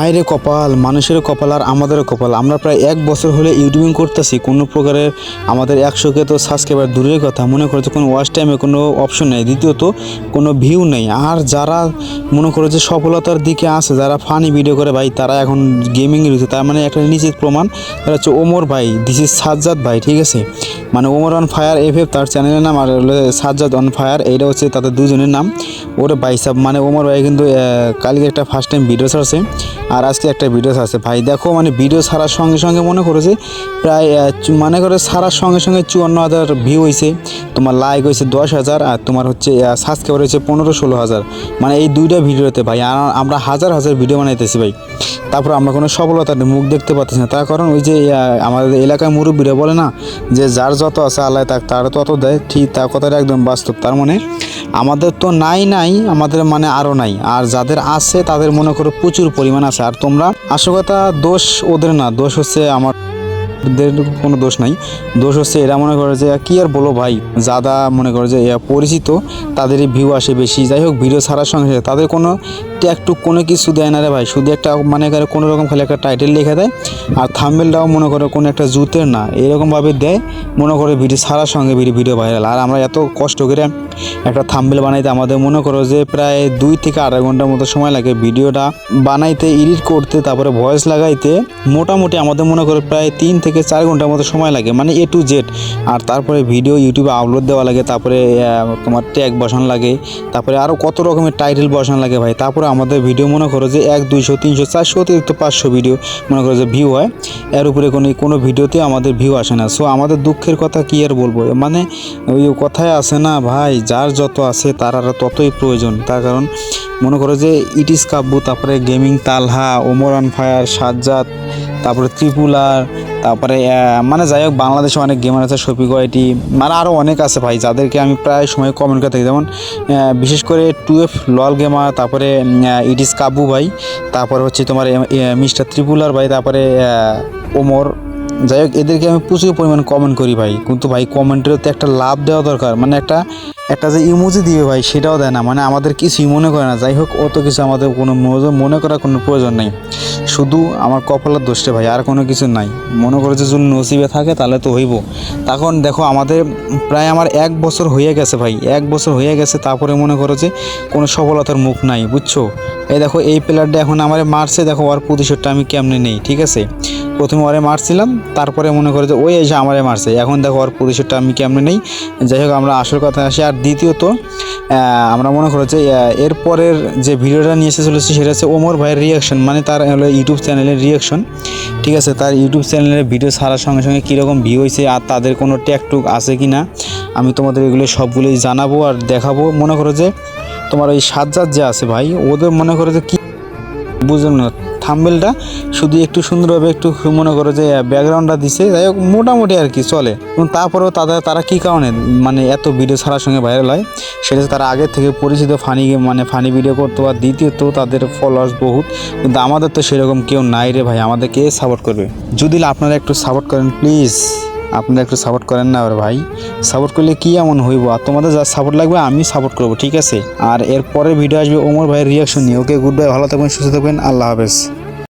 হায় কপাল, মানুষের কপাল আর আমাদেরও কপাল। আমরা প্রায় এক বছর হলে ইউটিউবিং করতেছি, কোনো প্রকারের আমাদের একশোকে তো সাবস্ক্রাইবার দূরের কথা, মনে করো যে কোনো ওয়াচ টাইমে কোনো অপশন নেই। দ্বিতীয়ত, কোনো ভিউ নেই। আর যারা মনে করো যে সফলতার দিকে আসে যারা ফানি ভিডিও করে, ভাই, তারা এখন গেমিং রয়েছে। তার মানে একটা নিশ্চিত প্রমাণ, তারা হচ্ছে ওমর ভাই। দিস ইজ সাজ্জাদ ভাই, ঠিক আছে? মানে Omar on fire F F, তার চ্যানেলের নাম, আর সাজ্জাদ অন ফায়ার এইটা হচ্ছে তাদের দুজনের নাম। ওরে ভাই সাব মানে ওমর ভাই কিন্তু কালকে একটা ফার্স্ট টাইম ভিডিও ছাড়ছে। আর আজকে একটা ভিডিও আছে। ভাই, দেখো মানে ভিডিও ছাড়ার সঙ্গে সঙ্গে মনে করো যে প্রায় মনে করো ছাড়ার সঙ্গে সঙ্গে চুয়ান্ন হাজার ভিউ হয়েছে তোমার লাইক হয়েছে দশ হাজার আর তোমার হচ্ছে সাবস্ক্রাইবার হয়েছে পনেরো ষোলো হাজার। মানে এই দুইটা ভিডিওতে ভাই আমরা হাজার হাজার ভিডিও বানাইতেছি ভাই। তারপর আমরা কোনো সফলতার মুখ দেখতে পাচ্ছি না। তার কারণ ওই যে আমাদের এলাকায় মুরব্বীরা বলে না যে, যার যত আছে আল্লাহ তার তত দেয়। ঠিক তার কথাটা একদম বাস্তব। তার মানে আমাদের তো নাই নাই, আমাদের মানে আরও নাই। আর যাদের আছে, তাদের মনে করো প্রচুর পরিমাণ আছে। আর তোমরা, আসল কথা, দোষ ওদের না। দোষ হচ্ছে আমার কোনো দোষ নাই। দোষ হচ্ছে এরা মনে করে যে, কি আর বলো ভাই? যাদা মনে করে যে পরিচিত, তাদেরই ভিউ আসে বেশি। যাই হোক ভিডিও ছাড়ার সঙ্গে তাদের কোনো একটু কোনো কিছু দেয় না রে ভাই। শুধু একটা মানে করে কোনো রকম খালি একটা টাইটেল লিখে দেয়। আর থামবেলটাও মনে করে কোনো একটা জুতের না, এরকমভাবে দেয়। মনে করে ভিডিও ছাড়ার সঙ্গে ভিডিও ভিডিও ভাইরাল আর আমরা এত কষ্ট করে একটা থাম্বেল বানাইতে আমাদের মনে করো যে, প্রায় দুই থেকে আড়াই ঘণ্টার মতো সময় লাগে ভিডিওটা বানাইতে এডিট করতে, তারপরে ভয়েস লাগাইতে। মোটামুটি আমাদের মনে করো প্রায় তিন থেকে চার ঘণ্টার মতো সময় লাগে মানে এ টু জেড আর তারপরে ভিডিও ইউটিউবে আপলোড দেওয়া লাগে, তারপরে তোমার ট্যাগ বসানো লাগে, তারপরে আরও কত রকমের টাইটেল বসানো লাগে ভাই। তারপরে আমাদের ভিডিও মনে করো যে এক, দুইশো, তিনশো, চারশো অতিরিক্ত পাঁচশো ভিডিও মনে করো যে ভিউ হয়। এর উপরে কোনো কোনো ভিডিওতে আমাদের ভিউ আসে না। সো আমাদের দুঃখের কথা কী আর বলব? মানে ওই কথায় আসে না ভাই, যার যত আছে তার আর ততই প্রয়োজন। তার কারণ মনে করো যে ইটিস কাব্বু তারপরে gaming Talha, Omar on fire Sajjad, তারপরে ত্রিপুলার তারপরে মানে যাই হোক, বাংলাদেশে অনেক গেমার আছে শফিক ওয়াইটি মানে আরও অনেক আছে ভাই, যাদেরকে আমি প্রায় সময় কমেন্ট করে থাকি। যেমন বিশেষ করে টুয়েলভ লল গেমার তারপরে ইটিস কাবু ভাই, তারপরে হচ্ছে তোমার মিস্টার ত্রিপুলার ভাই, তারপরে ওমর। যাই হোক, এদেরকে আমি প্রচুর পরিমাণ কমেন্ট করি ভাই। কিন্তু ভাই কমেন্টেরও তো একটা লাভ দেওয়া দরকার। মানে একটা একটা যে ইমোজি দিবে ভাই, সেটাও দেয় না। মানে আমাদের কিছুই মনে করে না। যাই হোক, অত কিছু আমাদের কোনো মনে- করার কোনো প্রয়োজন নেই। শুধু আমার কপালের দোষটা ভাই, আর কোনো কিছু নাই। মনে করে যে যদি নসিবে থাকে, তাহলে তো হইব। তখন দেখো, আমাদের প্রায় আমার এক বছর হয়ে গেছে ভাই। এক বছর হয়ে গেছে, তারপরে মনে করো যে কোনো সফলতার মুখ নাই, বুঝছ? এই দেখো, এই প্লেয়ারটা এখন আমার মারছে, দেখো ওর প্রতিশোধটা আমি কেমনে নেই, ঠিক আছে? প্রথমে ওরে মারছিলাম, তারপরে মনে করে যে ওই এসে আমারে মারছে। এখন দেখো ওর প্রতিশোধটা আমি কেমনে নেই। যাই হোক, আমরা আসল কথা আসি। আর দ্বিতীয়ত আমরা মনে করো যে এরপরের যে ভিডিওটা নিয়ে এসে চলেছি সেটা হচ্ছে ওমর ভাইয়ের রিয়াকশন মানে তার হলো ইউটিউব চ্যানেলের রিয়াকশন ঠিক আছে, তার ইউটিউব চ্যানেলের ভিডিও ছাড়ার সঙ্গে সঙ্গে কীরকম ভিউ হয়েছে আর তাদের কোনো ট্যাকটুক আছে কি না আমি তোমাদের এগুলো সবগুলোই জানাব আর দেখাবো। মনে করো যে, তোমার ওই সাজ্জাদ যে আছে ভাই, ওদের মনে করো যে কি বুঝলাম না। থাম্বেলটা শুধু একটু সুন্দরভাবে একটু মনে করো যে ব্যাকগ্রাউন্ডটা দিছে। যাই হোক, মোটামুটি আর কি চলে। এবং তারপরেও তাদের, তারা কী কারণে মানে এত ভিডিও ছাড়ার সঙ্গে ভাইরাল হয়, সেটা তারা আগে থেকে পরিচিত ফানি মানে ফানি ভিডিও করতো আর দ্বিতীয়ত তাদের ফলোয়ার্স বহুত। কিন্তু আমাদের তো সেরকম কেউ নাই রে ভাই, আমাদের কে সাপোর্ট করবে? যদি আপনারা একটু সাপোর্ট করেন প্লিজ আপনারা একটু সাপোর্ট করেন না আর ভাই। সাপোর্ট করলে কি এমন হইব? আর তোমাদের যা সাপোর্ট লাগবে, আমি সাপোর্ট করব, ঠিক আছে? আর এরপরে ভিডিও আসবে ওমর ভাইয়ের রিয়াকশন নিয়ে। ওকে গুড বাই ভালো থাকবেন, সুস্থ থাকবেন, আল্লাহ হাফেজ।